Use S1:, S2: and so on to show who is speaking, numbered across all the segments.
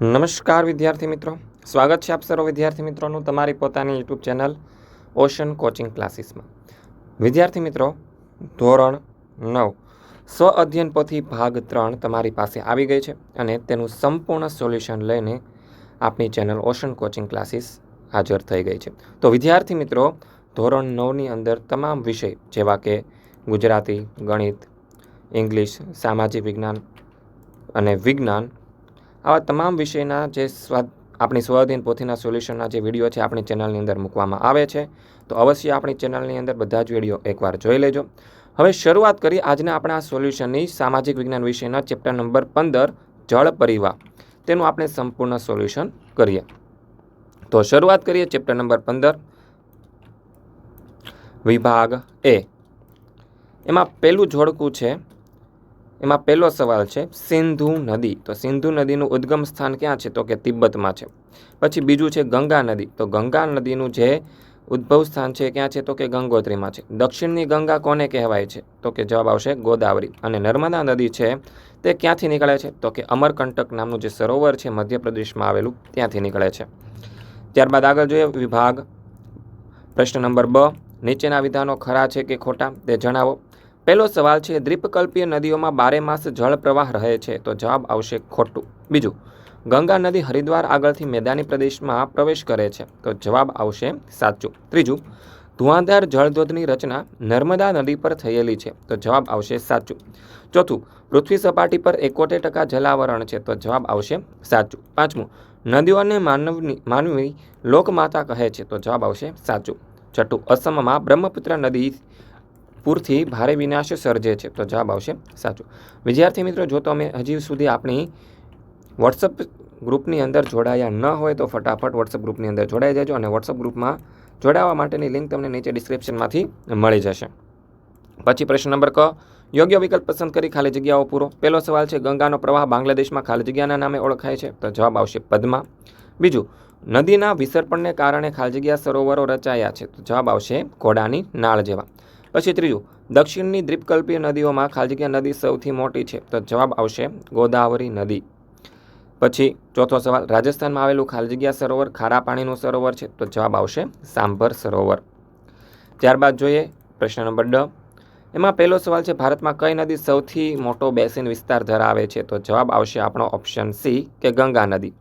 S1: નમસ્કાર વિદ્યાર્થી મિત્રો. સ્વાગત છે આપ સર્વ વિદ્યાર્થી મિત્રોનું તમારી પોતાની યુટ્યુબ ચેનલ ઓશન કોચિંગ ક્લાસીસમાં. વિદ્યાર્થી મિત્રો, ધોરણ નવ, સ્વ અધ્યયન પોથી ભાગ ત્રણ તમારી પાસે આવી ગઈ છે અને તેનું સંપૂર્ણ સોલ્યુશન લઈને આપણી ચેનલ ઓશન કોચિંગ ક્લાસીસ હાજર થઈ ગઈ છે. તો વિદ્યાર્થી મિત્રો, ધોરણ નવની અંદર તમામ વિષય જેવા કે ગુજરાતી, ગણિત, ઇંગ્લિશ, સામાજિક વિજ્ઞાન અને વિજ્ઞાન આવા તમામ વિષયના જે સ્વાદ આપણી સ્વાધીન પોથીના સોલ્યુશનના જે વીડિયો છે, આપણી ચેનલની અંદર મૂકવામાં આવે છે. તો અવશ્ય આપણી ચેનલની અંદર બધા જ વીડિયો એકવાર જોઈ લેજો. હવે શરૂઆત કરી આજના આપણા સોલ્યુશનની સામાજિક વિજ્ઞાન વિષયના ચેપ્ટર નંબર પંદર, જળ પરિવાર તેનું આપણે સંપૂર્ણ સોલ્યુશન કરીએ. તો શરૂઆત કરીએ ચેપ્ટર નંબર પંદર, વિભાગ એ. એમાં પહેલું જોડકું છે એમાં પહેલો સવાલ છે, સિંધુ નદી. તો સિંધુ નદીનું ઉદ્ગમ સ્થાન ક્યાં છે? તો કે તિબ્બતમાં છે. પછી બીજું છે ગંગા નદી. તો ગંગા નદીનું જે ઉદ્ભવ સ્થાન છે ક્યાં છે? તો કે ગંગોત્રીમાં છે. દક્ષિણની ગંગા કોને કહેવાય છે? તો કે જવાબ આવશે ગોદાવરી. અને નર્મદા નદી છે તે ક્યાંથી નીકળે છે? તો કે અમરકંટક નામનું જે સરોવર છે મધ્યપ્રદેશમાં આવેલું ત્યાંથી નીકળે છે. ત્યારબાદ આગળ જોઈએ વિભાગ. પ્રશ્ન નંબર બ. નીચેના વિધાનો ખરા છે કે ખોટા? તે જણાવો. પહેલો સવાલ છે, દ્વીપકલ્પીય નદીઓમાં બારે માસ જળ પ્રવાહ રહે છે, તો જવાબ આવશે ખોટું. બીજું, ગંગા નદી હરિદ્વાર આગળથી મેદાની પ્રદેશમાં પ્રવેશ કરે છે, તો જવાબ આવશે સાચું. ત્રીજું ધુઆંધાર જળધોધની રચના નર્મદા નદી પર થયેલી છે, તો જવાબ આવશે સાચું. ચોથું, પૃથ્વી સપાટી પર એકોતેર ટકા જલાવરણ છે, તો જવાબ આવશે સાચું. પાંચમું, નદીઓને માનવની, માનવી લોકમાતા કહે છે, તો જવાબ આવશે સાચું. છઠ્ઠું, અસમમાં બ્રહ્મપુત્ર નદી પૂરથી ભારે વિનાશ સર્જે છે. તો જવાબ આવશે. સાચું. વિદ્યાર્થી મિત્રો, જો તમે હજી સુધી આપણી વોટ્સઅપ ગ્રુપની અંદર જોડાયા ન હોય તો ફટાફટ વોટ્સઅપ ગ્રુપની અંદર જોડાઈ જજો અને વોટ્સઅપ ગ્રુપમાં જોડાવા માટેની લિંક તમને નીચે ડિસ્ક્રિપ્શનમાંથી મળી જશે. પછી પ્રશ્ન નંબર ક. યોગ્ય વિકલ્પ પસંદ કરી ખાલી જગ્યાઓ પૂરો. પહેલો સવાલ છે, ગંગાનો પ્રવાહ બાંગ્લાદેશમાં ખાલી જગ્યાના નામે ઓળખાય છે. તો જવાબ આવશે પદ્મા. બીજું, નદીના વિસર્પણને કારણે ખાલી જગ્યા સરોવરો રચાયા છે. તો જવાબ આવશે ઘોડાની નાળ જેવા. પછી ત્રીજું, દક્ષિણની દ્વીપકલ્પીય નદીઓમાં ખાલજગીયા નદી સૌથી મોટી છે. તો જવાબ આવશે ગોદાવરી નદી. પછી ચોથો સવાલ, રાજસ્થાનમાં આવેલું ખાલજગીયા સરોવર ખારા પાણીનું સરોવર છે? તો જવાબ આવશે સાંભર સરોવર. ત્યારબાદ જોઈએ પ્રશ્ન નંબર ડ. એમાં પહેલો સવાલ છે, ભારતમાં કઈ નદી સૌથી મોટો બેસિન વિસ્તાર ધરાવે છે? તો જવાબ આવશે આપણો ઓપ્શન સી કે ગંગા નદી.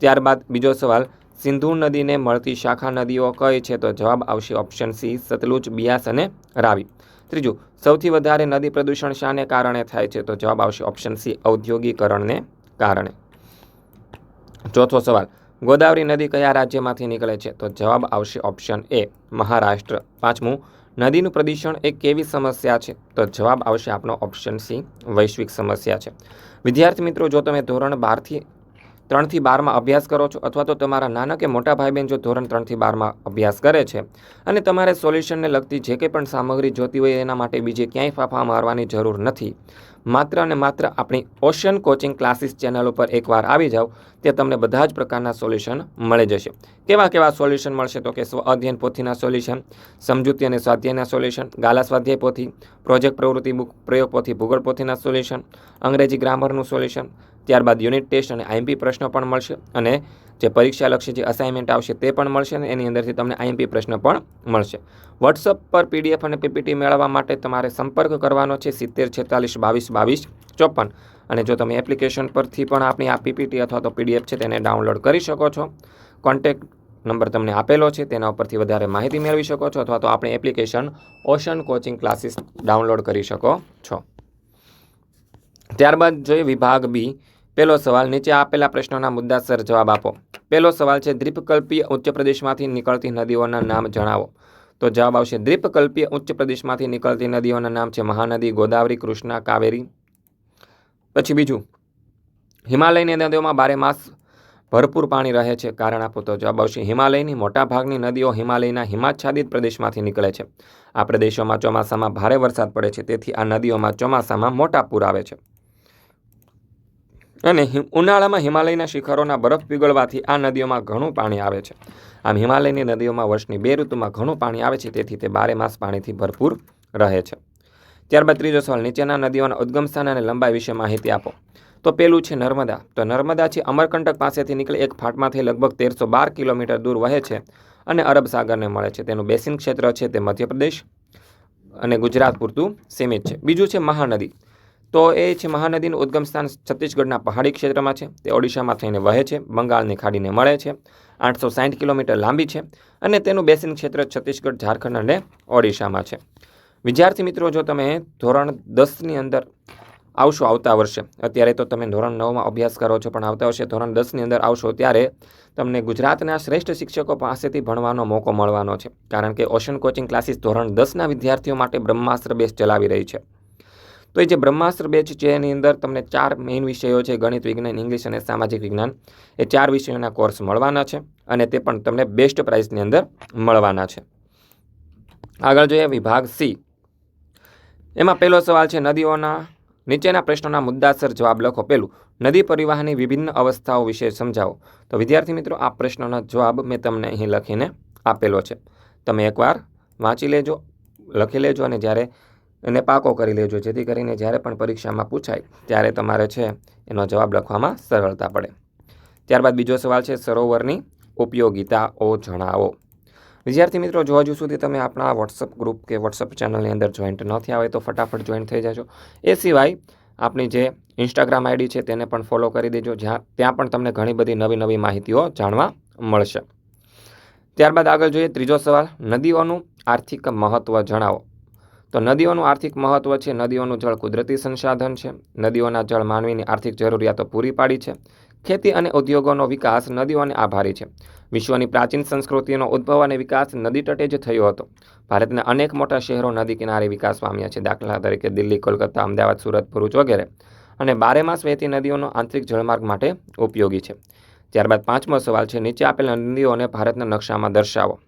S1: ત્યારબાદ બીજો સવાલ સિંધુ નદીને મળતી શાખા નદીઓ કઈ છે તો જવાબ આવશે ઓપ્શન સી સતલુજ, બિયાસ અને રાવી. ત્રીજું, સૌથી વધારે નદી પ્રદૂષણ શાને કારણે થાય છે તો જવાબ આવશે ઓપ્શન સી ઔદ્યોગિકરણને કારણે. ચોથો સવાલ, ગોદાવરી નદી કયા રાજ્યમાંથી નીકળે છે તો જવાબ આવશે ઓપ્શન એ મહારાષ્ટ્ર. પાંચમું, નદીનું પ્રદૂષણ એક કેવી સમસ્યા છે તો જવાબ આવશે આપનો ઓપ્શન સી વૈશ્વિક સમસ્યા છે. વિદ્યાર્થી મિત્રો, જો તમે ધોરણ બારથી ત્રણથી બારમાં અભ્યાસ કરો છો અથવા તો તમારા નાના કે મોટા ભાઈ બહેન જો ધોરણ ત્રણથી બારમાં અભ્યાસ કરે છે અને તમારે સોલ્યુશનને લગતી જે કંઈ પણ સામગ્રી જોતી હોય એના માટે બીજે ક્યાંય ફાફા મારવાની જરૂર નથી. માત્ર અને માત્ર આપણી ઓશન કોચિંગ ક્લાસીસ ચેનલ ઉપર એકવાર આવી જાઓ તે તમને બધા જ પ્રકારના સોલ્યુશન મળી જશે. કેવા કેવા સોલ્યુશન મળશે તો કે સ્વ અધ્યયન પોથીના સોલ્યુશન, સમજૂતી અને સ્વાધ્યાયના સોલ્યુશન, ગાલા સ્વાધ્યાય પોથી, પ્રોજેક્ટ પ્રવૃત્તિ બુક પ્રયોગ પોથી, ભૂગોળ પોથીના સોલ્યુશન, અંગ્રેજી ગ્રામરનું સોલ્યુશન, ત્યારબાદ યુનિટ ટેસ્ટ અને આઈએમપી પ્રશ્નો પણ મળશે અને જે પરીક્ષાલક્ષી જે અસાઇનમેન્ટ આવશે તે પણ મળશે અને એની અંદરથી તમને આઈએમપી પ્રશ્ન પણ મળશે. વોટ્સઅપ પર પીડીએફ અને પીપીટી મેળવવા માટે તમારે સંપર્ક કરવાનો છે સિત્તેર છેતાલીસ બાવીસ બાવીસ ચોપન. અને જો તમે એપ્લિકેશન પરથી પણ આપણી આ પીપીટી અથવા તો પીડીએફ છે તેને ડાઉનલોડ કરી શકો છો, કોન્ટેક્ટ નંબર તમને આપેલો છે, તેના ઉપરથી વધારે માહિતી મેળવી શકો છો અથવા તો આપણી application ocean coaching classes download કરી શકો છો. ત્યારબાદ જોઈએ વિભાગ બી. પહેલો સવાલ, નીચે આપેલા પ્રશ્નોના મુદ્દાસર જવાબ આપો. પહેલો સવાલ છે દ્વીપકલ્પી ઉચ્ચ પ્રદેશમાંથી નીકળતી નદીઓના નામ જણાવો. તો જવાબ આવશે, દ્વીપકલ્પીય ઉચ્ચ પ્રદેશમાંથી નીકળતી નદીઓના નામ છે મહાનદી, ગોદાવરી, કૃષ્ણા, કાવેરી. પછી બીજું, હિમાલયની નદીઓમાં બારે માસ ભરપૂર પાણી રહે છે, કારણ આપો તો જવાબ આવશે, હિમાલયની મોટાભાગની નદીઓ હિમાલયના હિમાચ્છાદિત પ્રદેશમાંથી નીકળે છે. આ પ્રદેશોમાં ચોમાસામાં ભારે વરસાદ પડે છે, તેથી આ નદીઓમાં ચોમાસામાં મોટા પૂર આવે છે. અને ઉનાળામાં હિમાલયના શિખરોના બરફ પીગળવાથી આ નદીઓમાં ઘણું પાણી આવે છે. આમ હિમાલયની નદીઓમાં વર્ષની બે ઋતુમાં ઘણું પાણી આવે છે, તેથી તે બારે માસ પાણીથી ભરપૂર રહે છે. ત્યારબાદ ત્રીજો સવાલ, નીચેના નદીઓના ઉદ્ગમ સ્થાન અને લંબાઈ વિશે માહિતી આપો. તો પેલું છે નર્મદા. તો નર્મદા છે અમરકંટક પાસેથી નીકળે એક ફાટમાંથી લગભગ તેરસો બાર કિલોમીટર દૂર વહે છે અને અરબ સાગરને મળે છે. તેનું બેસિન ક્ષેત્ર છે તે મધ્યપ્રદેશ અને ગુજરાત પૂરતું સીમિત છે. બીજું છે મહાનદી. તો એ છે મહાનદીનું ઉદ્ગમ સ્થાન છત્તીસગઢના પહાડી ક્ષેત્રમાં છે. તે ઓડિશામાં થઈને વહે છે, બંગાળની ખાડીને મળે છે. આઠસો સાઠ કિલોમીટર લાંબી છે અને તેનું બેસિન ક્ષેત્ર છત્તીસગઢ, ઝારખંડ અને ઓડિશામાં છે. વિદ્યાર્થી મિત્રો, જો તમે ધોરણ દસની અંદર આવશો આવતા વર્ષે, અત્યારે તો તમે ધોરણ નવમાં અભ્યાસ કરો છો, પણ આવતા વર્ષે ધોરણ દસની અંદર આવશો, ત્યારે તમને ગુજરાતના શ્રેષ્ઠ શિક્ષકો પાસેથી ભણવાનો મોકો મળવાનો છે. કારણ કે ઓશન કોચિંગ ક્લાસીસ ધોરણ દસના વિદ્યાર્થીઓ માટે બ્રહ્માસ્ત્ર બેસ ચલાવી રહી છે. તો એ જે બ્રહ્માસ્ત્ર બેચ છે એની અંદર તમને ચાર મેઇન વિષયો છે, ગણિત, વિજ્ઞાન, ઇંગ્લિશ અને સામાજિક વિજ્ઞાન, એ ચાર વિષયોના કોર્સ મળવાના છે અને તે પણ તમને બેસ્ટ પ્રાઇસની અંદર મળવાના છે. આગળ જોઈએ વિભાગ સી. એમાં પહેલો સવાલ છે, નદીઓના નીચેના પ્રશ્નોના મુદ્દાસર જવાબ લખો પહેલું. નદી પરિવહનની વિભિન્ન અવસ્થાઓ વિશે સમજાવો. તો વિદ્યાર્થી મિત્રો, આ પ્રશ્નનો જવાબ મેં તમને અહીં લખીને આપેલો છે. તમે એકવાર વાંચી લેજો, લખી લેજો અને જ્યારે એને પાકો કરી લેજો, જેથી કરીને જ્યારે પણ પરીક્ષામાં પૂછાય, ત્યારે તમારે છે એનો જવાબ લખવામાં સરળતા પડે. ત્યારબાદ બીજો સવાલ છે, સરોવરની ઉપયોગિતાઓ જણાવો. વિદ્યાર્થી મિત્રો જો હજુ સુધી તમે આપણા વોટ્સઅપ ગ્રુપ કે વોટ્સઅપ ચેનલની અંદર જોઈન્ટ ન થયા હોય તો ફટાફટ જોઈન્ટ થઈ જજો. એ સિવાય આપણી જે ઇન્સ્ટાગ્રામ આઈડી છે તેને પણ ફોલો કરી દેજો, જ્યાં, ત્યાં પણ તમને ઘણી બધી નવી નવી માહિતીઓ જાણવા મળશે. ત્યારબાદ આગળ જોઈએ, ત્રીજો સવાલ, નદીઓનું આર્થિક મહત્ત્વ જણાવો. તો નદીઓનું આર્થિક મહત્ત્વ છે, નદીઓનું જળ કુદરતી સંસાધન છે, નદીઓના જળ માનવીની આર્થિક જરૂરિયાતો પૂરી પાડી છે, ખેતી અને ઉદ્યોગોનો વિકાસ નદીઓને આભારી છે. વિશ્વની પ્રાચીન સંસ્કૃતિનો ઉદ્ભવ અને વિકાસ નદી તટે જ થયો હતો. ભારતના અનેક મોટા શહેરો નદી કિનારે વિકાસ પામ્યા છે, દાખલા તરીકે દિલ્હી, કોલકાતા, અમદાવાદ, સુરત, ભરૂચ વગેરે. અને બારેમાસ વહેતી નદીઓનો આંતરિક જળમાર્ગ માટે ઉપયોગી છે. ત્યારબાદ પાંચમો સવાલ છે, નીચે આપેલ નદીઓને ભારતના નકશામાં દર્શાવો.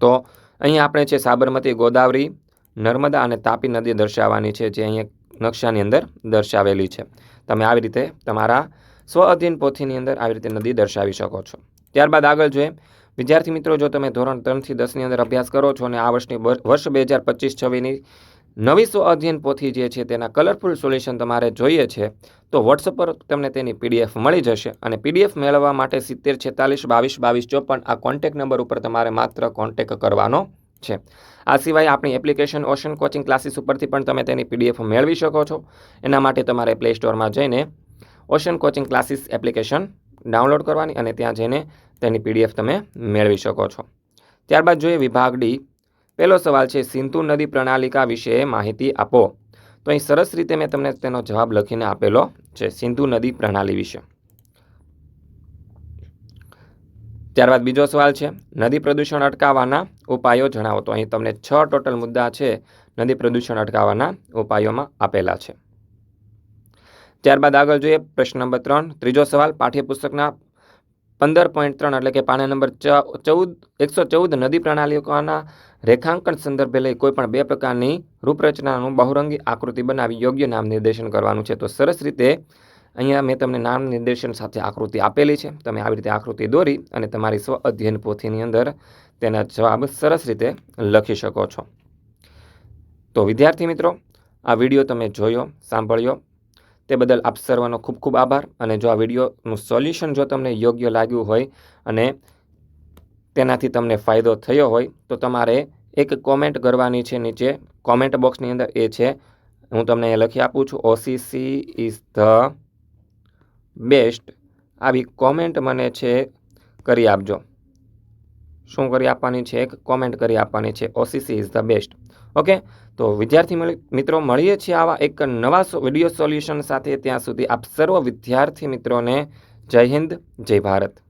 S1: તો અહીં આપણે છે સાબરમતી, ગોદાવરી નર્મદા અને તાપી નદી દર્શાવવાની છે, જે અહીંયા નકશાની અંદર દર્શાવેલી છે. તમે આવી રીતે તમારા સ્વ અધીન પોથીની અંદર આવી રીતે નદી દર્શાવી શકો છો. ત્યારબાદ આગળ જોઈએ. વિદ્યાર્થી મિત્રો, જો તમે ધોરણ ત્રણથી દસની અંદર અભ્યાસ કરો છો અને આ વર્ષની વર્ષ બે હજાર પચીસ છવ્વીસની નવી સ્વ અધ્યયન પોથી જે છે તેના કલરફુલ સોલ્યુશન તમારે જોઈએ છે, તો વોટ્સઅપ પર તમને તેની પીડીએફ મળી જશે અને પીડીએફ મેળવવા માટે સિત્તેર છેતાલીસ બાવીસ બાવીસ ચોપન આ કોન્ટેક નંબર ઉપર તમારે માત્ર કોન્ટેક કરવાનો છે. આ સિવાય આપણી એપ્લિકેશન ઓશન કોચિંગ ક્લાસીસ ઉપરથી પણ તમે તેની પીડીએફ મેળવી શકો છો. એના માટે તમારે પ્લે સ્ટોરમાં જઈને ocean coaching classes application download કરવાની અને ત્યાં જઈને તેની પીડીએફ તમે મેળવી શકો છો. ત્યારબાદ જોઈએ વિભાગ ડી. પહેલો સવાલ છે, સિંધુ નદી પ્રણાલિકા વિશે માહિતી આપો. તો અહીં સરસ રીતે મેં તમને તેનો જવાબ લખીને આપેલો છે, સિંધુ નદી પ્રણાલી વિશે. ત્યારબાદ બીજો સવાલ છે, નદી પ્રદૂષણ અટકાવવાના ઉપાયો જણાવો. તો અહીં તમને છ ટોટલ મુદ્દા છે, નદી પ્રદૂષણ અટકાવવાના ઉપાયોમાં આપેલા છે. ત્યારબાદ આગળ જોઈએ પ્રશ્ન નંબર ત્રણ. ત્રીજો સવાલ, પાઠ્યપુસ્તકના પંદર પોઈન્ટ ત્રણ એટલે કે પાના નંબર ચૌદ, એકસો ચૌદ નદી પ્રણાલીઓના રેખાંકન સંદર્ભે લઈ કોઈપણ બે પ્રકારની રૂપરચનાનું બહુરંગી આકૃતિ બનાવી યોગ્ય નામ નિર્દેશન કરવાનું છે. તો સરસ રીતે અહીંયા મેં તમને નામ નિર્દેશન સાથે આકૃતિ આપેલી છે. તમે આવી રીતે આકૃતિ દોરી અને તમારી સ્વ અધ્યયન પોથીની અંદર તેના જવાબ સરસ રીતે લખી શકો છો. તો વિદ્યાર્થી મિત્રો, આ વીડિયો તમે જોયો, સાંભળ્યો, તે બદલ આપ સર્વનો ખૂબ ખૂબ આભાર. અને જો આ વિડીયોનું સોલ્યુશન જો તમને યોગ્ય લાગ્યું હોય અને તેનાથી તમને ફાયદો થયો હોય, તો તમારે એક કોમેન્ટ કરવાની છે નીચે. કોમેન્ટ બોક્સની અંદર એ છે, હું તમને એ લખી આપું છું ઓસીસી ઇઝ ધ બેસ્ટ આવી કોમેન્ટ મને છે, કરી આપજો. શું કરી આપવાની છે? એક કોમેન્ટ કરી આપવાની છે. OCC is the best okay તો વિદ્યાર્થી મિત્રો, મળીએ છીએ આવા એક નવા વીડિયો સોલ્યુશન સાથે. ત્યાં સુધી આપ સર્વ વિદ્યાર્થી મિત્રોને જય હિન્દ, જય ભારત.